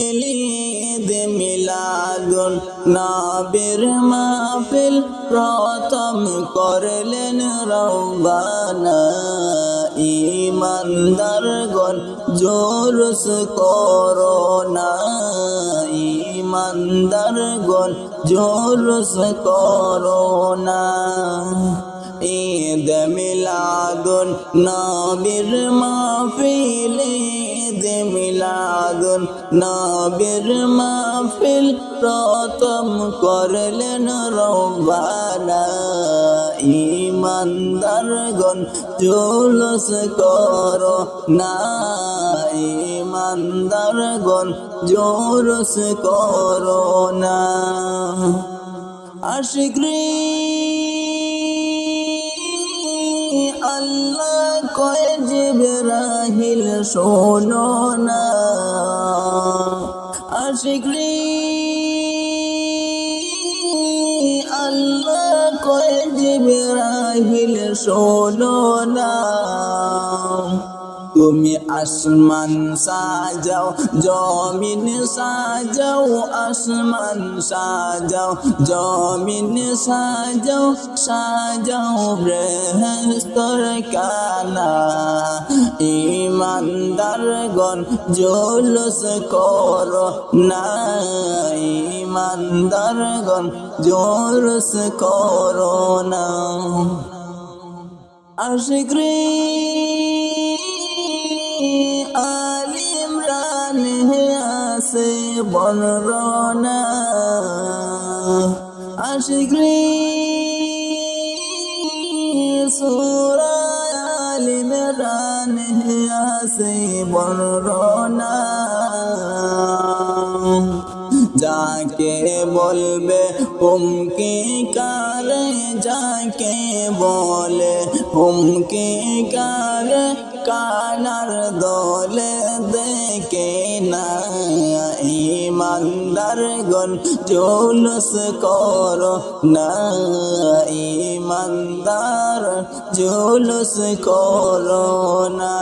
ঈদ মিলাদুন নবীর মাহফিল প্রথম করলেন রব্বানা ইমানদারগণ জোরস করোনা। ইমানদার ইমানদারগণ জোরস করোনা। ঈদ মিলাদুন নবীর মাহফিল নবীর মাহফিল প্রথম করলেন রব্বানা। ইমানদারগণ জুলুস করো না। ইমানদারগণ জুলুস করো না। আশিকরি আল্লাহ কয় জিবরাহিল শোনো না। আশিকরি আল্লাহ কয় জিবরাহিল শোনো না। তুমি আসমান সাজাও, জমিন সাজাও, আসমান সাজাও, জমিন সাজাও সাজাও বৃহস্তর কানা। ইমানদারগণ জুলুস করো না, ইমানদারগণ জুলুস করো না। আশিকরি আছে বনরনা আশিকরি সুরা আলিমরান আছে বনরনা যাকে বলবে হুমকি কারে যাকে বলে হুমকি কারে কানার দলে দেখে না ইমানদার গন জুলুস কর না। ইমানদার জুলুস কর না।